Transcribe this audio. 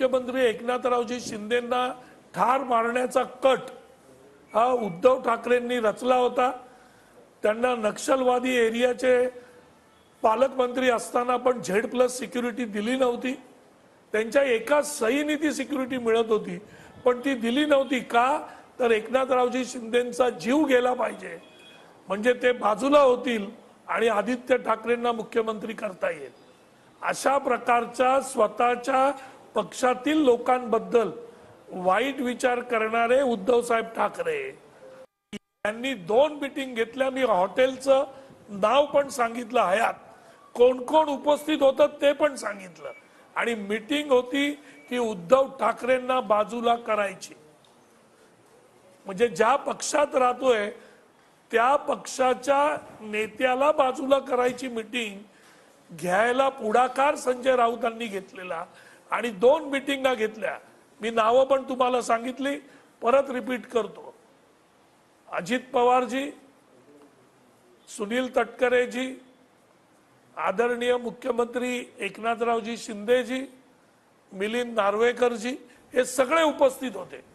मुख्यमंत्री एकनाथरावजी शिंदेंना ठार मारण्याचा कट हा उद्धव ठाकरेंनी रचला होता. त्यांना नक्षलवादी एरियाचे पालकमंत्री असताना पण झेड प्लस सिक्युरिटी दिली नव्हती. त्यांच्या एका सहीने ती सिक्युरिटी मिळत होती पण ती दिली नव्हती का? तर एकनाथरावजी शिंदेंचा जीव गेला पाहिजे. म्हणजे ते बाजूला होतील आणि आदित्य ठाकरेंना मुख्यमंत्री करता येईल. अशा प्रकारच्या स्वतःच्या पक्षातील लोकांबद्दल वाईट विचार करणारे उद्धव साहेब ठाकरे. यांनी दोन मिटिंग घेतल्या. मी हॉटेलचं नाव पण सांगितलं हयात. कोण कोण उपस्थित होतं ते पण सांगितलं. आणि मिटिंग होती की उद्धव ठाकरेंना बाजूला करायची. म्हणजे ज्या पक्षात राहतोय त्या पक्षाच्या नेत्याला बाजूला करायची मिटिंग घ्यायला पुढाकार संजय राऊतांनी घेतलेला. आणि दोन मिटिंगा घेतल्या. मी नावं पण तुम्हाला सांगितली परत रिपीट करतो. अजित पवारजी सुनील तटकरेजी आदरणीय मुख्यमंत्री एकनाथरावजी शिंदेजी मिलिंद नार्वेकरजी हे सगळे उपस्थित होते.